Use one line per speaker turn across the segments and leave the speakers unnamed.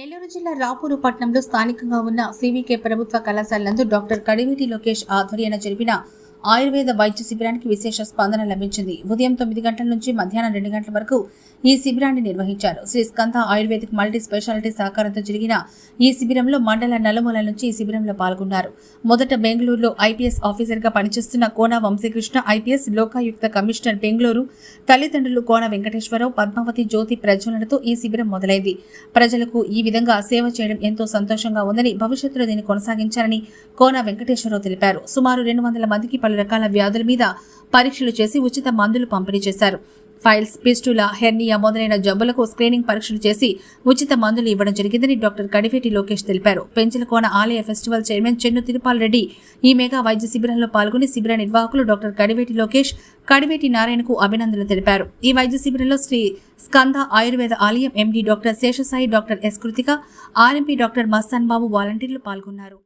నెల్లూరు జిల్లా రాపూరు పట్టణంలో స్థానికంగా ఉన్న సివికే ప్రభుత్వ కళాశాలందు డాక్టర్ కడివిటి లోకేష్ ఆధ్వర్యాన జరిపిన ఆయుర్వేద వైద్య శిబిరానికి విశేష స్పందన లభించింది. ఉదయం తొమ్మిది గంటల నుంచి మధ్యాహ్నం రెండు గంటల వరకు ఈ శిబిరాన్ని నిర్వహించారు. Shri Skanda ayurvedic multi speciality సహకారంతో జరిగిన ఈ శిబిరంలో మండల నలుమూల నుంచి ఈ శిబిరంలో పాల్గొన్నారు. మొదట బెంగళూరులో ఐపీఎస్ ఆఫీసర్గా పనిచేస్తున్న కోన వంశీకృష్ణ ఐపీఎస్ లోకాయుక్త కమిషనర్ బెంగళూరు తల్లిదండ్రులు కోన వెంకటేశ్వరరావు పద్మావతి జ్యోతి ప్రజ్వలనతో ఈ శిబిరం మొదలైంది. ప్రజలకు ఈ విధంగా సేవ చేయడం ఎంతో సంతోషంగా ఉందని భవిష్యత్తులో దీన్ని కొనసాగించాలని కోన వెంకటేశ్వరరావు తెలిపారు. సుమారు రెండు వందల మందికి పలు రకాల వ్యాధుల మీద పరీక్షలు చేసి ఉచిత మందులు పంపిణీ చేశారు. ఫైల్స్ పిస్టుల హెర్నియా మొదలైన జబ్బులకు స్క్రీనింగ్ పరీక్షలు చేసి ఉచిత మందులు ఇవ్వడం జరిగిందని డాక్టర్ కడివేటి లోకేష్ తెలిపారు. పెంచలకోన ఆలయ ఫెస్టివల్ చైర్మన్ చెన్ను తిరుపాల్ రెడ్డి ఈ మేఘా వైద్య శిబిరంలో పాల్గొని శిబిర నిర్వాహకులు డాక్టర్ కడివేటి లోకేష్ కడివేటి నారాయణకు అభినందనలు తెలిపారు. ఈ వైద్య శిబిరంలో శ్రీ స్కంద ఆయుర్వేద ఆలయం MD doctor Seshasai doctor S Krithika RMP doctor Mastan Babu వాలంటీర్లు పాల్గొన్నారు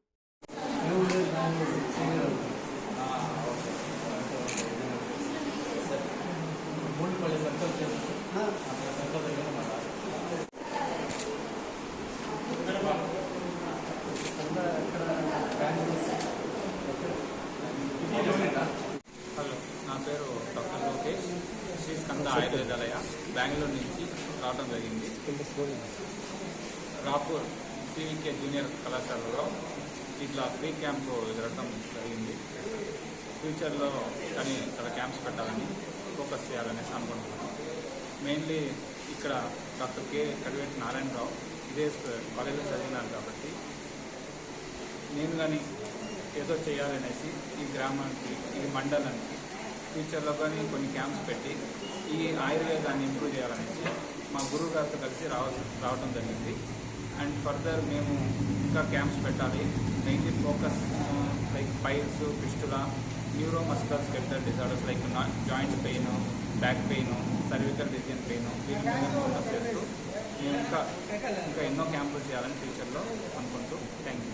హలో నా పేరు డాక్టర్ లోకేష్ శ్రీ ఆయుర్వేదాలయ బెంగళూరు నుంచి రావడం జరిగింది. రాపూర్ సివికే జూనియర్ కళాశాలలో ఇట్లా ఫ్రీ క్యాంప్ జరగడం జరిగింది. ఫ్యూచర్లో కానీ ఇక్కడ క్యాంప్స్ పెట్టాలని ఫోకస్ చేయాలనేసి అనుకుంటున్నాను. మెయిన్లీ ఇక్కడ డాక్టర్ కె కడివేటి నారాయణరావు ఇదే కాలేజీలో చదివినాను కాబట్టి నేను కానీ ఏదో చేయాలనేసి ఈ గ్రామానికి ఈ మండలానికి ఫ్యూచర్లో కానీ కొన్ని క్యాంప్స్ పెట్టి ఈ ఆయుర్వేదాన్ని ఇంప్రూవ్ చేయాలనేసి మా గురువు గారితో కలిసి రావ రావడం జరిగింది. అండ్ ఫర్దర్ మేము ఇంకా క్యాంప్స్ పెట్టాలి. Mainly focus like piles fistula neuro muscle disorders like joint pain back pain cervical design pain దీని మీద ఫోకస్ చేస్తూ మేము ఇంకా ఇంకా ఎన్నో క్యాంపులు చేయాలని ఫ్యూచర్లో అనుకుంటూ థ్యాంక్ యూ